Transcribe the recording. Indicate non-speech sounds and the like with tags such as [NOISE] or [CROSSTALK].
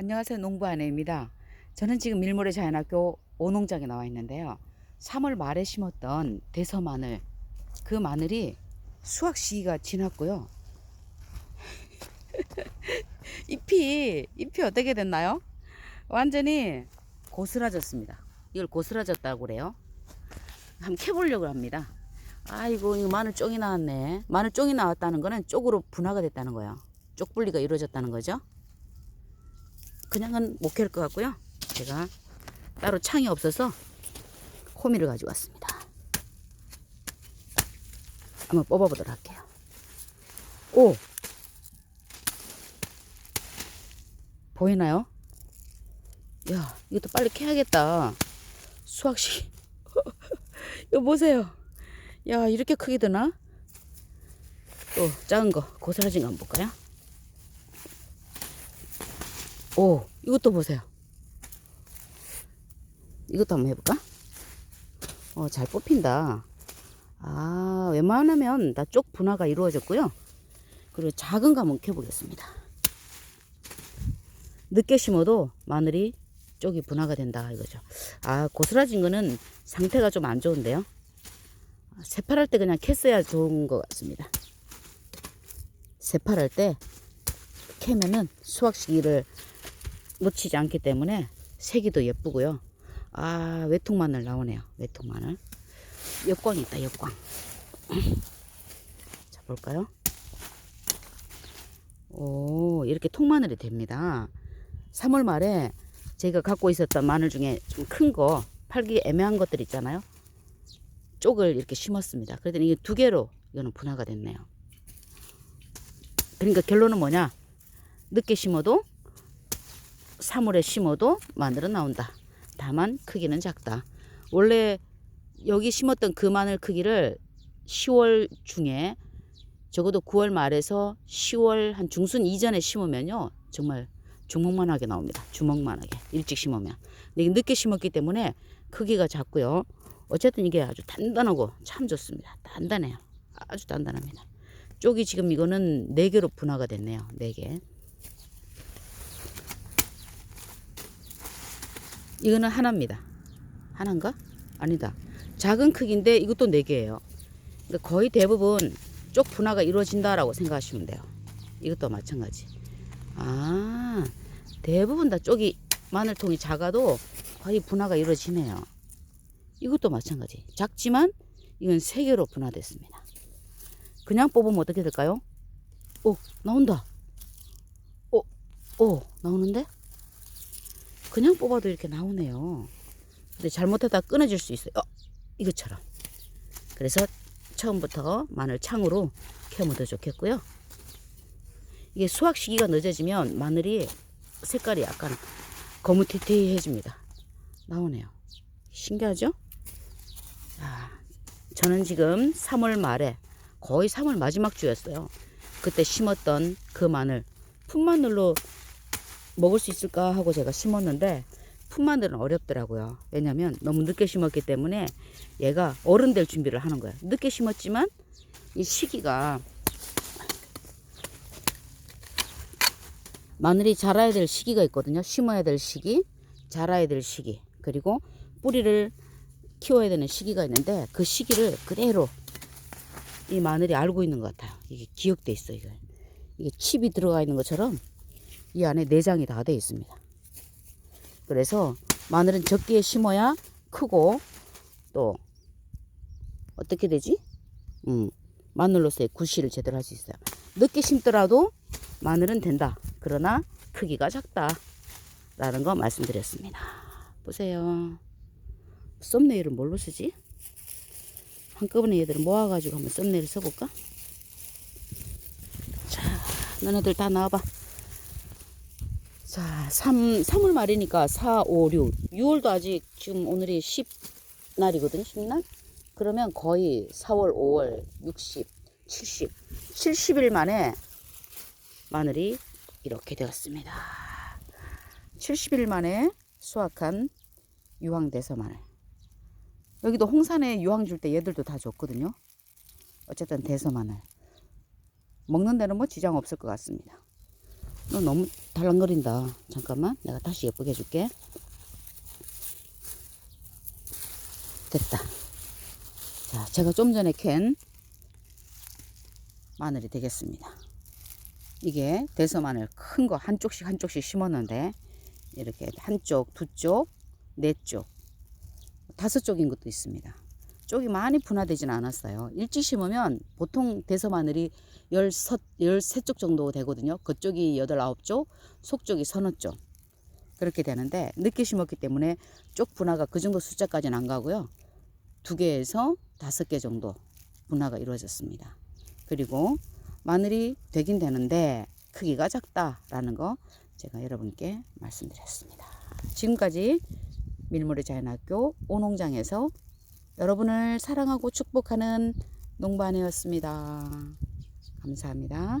안녕하세요. 농부 아내입니다. 저는 지금 밀물의 자연학교 오농장에 나와 있는데요. 3월 말에 심었던 대서 마늘, 그 마늘이 수확 시기가 지났고요. [LAUGHS] 잎이, 잎이 어떻게 됐나요? 완전히 고스라졌습니다. 이걸 고스라졌다고 그래요. 한번 캐보려고 합니다. 아이고, 이거 마늘 쪽이 나왔네. 마늘 쪽이 나왔다는 거는 쪽으로 분화가 됐다는 거예요. 쪽 분리가 이루어졌다는 거죠. 그냥은 못 캘 것 같고요. 제가 따로 창이 없어서 호미를 가지고 왔습니다. 한번 뽑아보도록 할게요. 오! 보이나요? 야, 이것도 빨리 캐야겠다. 수확식. [LAUGHS] 이거 보세요. 야, 이렇게 크게 드나? 또 작은 거, 고스라진 거 한번 볼까요? 오, 이것도 보세요. 이것도 한번 해볼까? 어, 잘 뽑힌다. 아, 웬만하면 다 쪽 분화가 이루어졌고요. 그리고 작은 거 한번 켜보겠습니다. 늦게 심어도 마늘이 쪽이 분화가 된다 이거죠. 아, 고스라진 거는 상태가 좀 안 좋은데요. 새파랄 때 그냥 캤어야 좋은 것 같습니다. 새파랄 때 캐면은 수확 시기를 놓치지 않기 때문에 색이 도 예쁘고요. 아 외통 마늘 나오네요. 외통 마늘. 역광이 있다 역광. [CLEARS THROAT] 자 볼까요? 오 이렇게 통마늘이 됩니다. 3월 말에 제가 갖고 있었던 마늘 중에 좀 큰 거 팔기 애매한 것들 있잖아요. 쪽을 이렇게 심었습니다. 그랬더니 이게 두 개로 이거는 분화가 됐네요. 그러니까 결론은 뭐냐? 늦게 심어도 3월에 심어도 마늘은 나온다. 다만 크기는 작다. 원래 여기 심었던 그 마늘 크기를 10월 중에 적어도 9월 말에서 10월 한 중순 이전에 심으면요. 정말 주먹만하게 나옵니다. 주먹만하게. 일찍 심으면. 근데 이게 늦게 심었기 때문에 크기가 작고요. 어쨌든 이게 아주 단단하고 참 좋습니다. 단단해요. 아주 단단합니다. 쪽이 지금 이거는 4개로 분화가 됐네요. 4개. 이거는 하나입니다. 하나인가? 아니다. 작은 크기인데 이것도 4개예요. 그러니까 거의 대부분 쪽 분화가 이루어진다라고 생각하시면 돼요. 이것도 마찬가지. 아, 대부분 다 쪽이 마늘통이 작아도 거의 분화가 이루어지네요. 이것도 마찬가지. 작지만 이건 3개로 분화됐습니다. 그냥 뽑으면 어떻게 될까요? 오, 나온다. 오, 오, 나오는데? 그냥 뽑아도 이렇게 나오네요. 근데 잘못하다 끊어질 수 있어요. 어, 이것처럼. 그래서 처음부터 마늘 창으로 캐면 더 좋겠고요. 이게 수확 시기가 늦어지면 마늘이 색깔이 약간 거무튀튀해집니다. 나오네요. 신기하죠? 아, 저는 지금 3월 말에 거의 3월 마지막 주였어요. 그때 심었던 그 마늘 풋마늘로 먹을 수 있을까 하고 제가 심었는데 풋마늘은 어렵더라고요. 왜냐면 너무 늦게 심었기 때문에 얘가 어른 될 준비를 하는 거예요. 늦게 심었지만 이 시기가 마늘이 자라야 될 시기가 있거든요. 심어야 될 시기, 자라야 될 시기, 그리고 뿌리를 키워야 되는 시기가 있는데 그 시기를 그대로 이 마늘이 알고 있는 것 같아요. 이게 기억돼 있어 이거. 이게 칩이 들어가 있는 것처럼 이 안에 내장이 다돼 있습니다. 그래서 마늘은 적기에 심어야 크고 또 어떻게 되지? 음, 마늘로서의 구실을 제대로 할 수 있어요. 늦게 심더라도 마늘은 된다. 그러나 크기가 작다. 라는 거 말씀드렸습니다. 보세요. 썸네일은 뭘로 쓰지? 한꺼번에 얘들을 모아가지고 한번 썸네일 써볼까? 자, 너네들 다 나와봐. 자, 3, 3월 말이니까 4, 5, 6. 6월도 아직 지금 오늘이 10날이거든요. 10날? 그러면 거의 4월, 5월, 60, 70. 70일 만에 마늘이 이렇게 되었습니다. 70일 만에 수확한 유황대서 마늘. 여기도 홍산에 유황 줄 때 얘들도 다 줬거든요. 어쨌든 대서 마늘. 먹는 데는 뭐 지장 없을 것 같습니다. 너 너무 달랑거린다. 잠깐만. 내가 다시 예쁘게 해줄게. 됐다. 자, 제가 좀 전에 캔 마늘이 되겠습니다. 이게 대서 마늘 큰 거 한쪽씩 한쪽씩 심었는데 이렇게 한쪽, 두 쪽, 네 쪽, 다섯 쪽인 것도 있습니다. 쪽이 많이 분화되진 않았어요. 일찍 심으면 보통 대서 마늘이 16, 13쪽 정도 되거든요. 그쪽이 8, 9쪽, 속쪽이 서너 쪽. 그렇게 되는데 늦게 심었기 때문에 쪽 분화가 그 정도 숫자까지는 안 가고요. 두 개에서 다섯 개 정도 분화가 이루어졌습니다. 그리고 마늘이 되긴 되는데 크기가 작다라는 거 제가 여러분께 말씀드렸습니다. 지금까지 밀물의 자연학교 오농장에서 여러분을 사랑하고 축복하는 농반이었습니다. 감사합니다.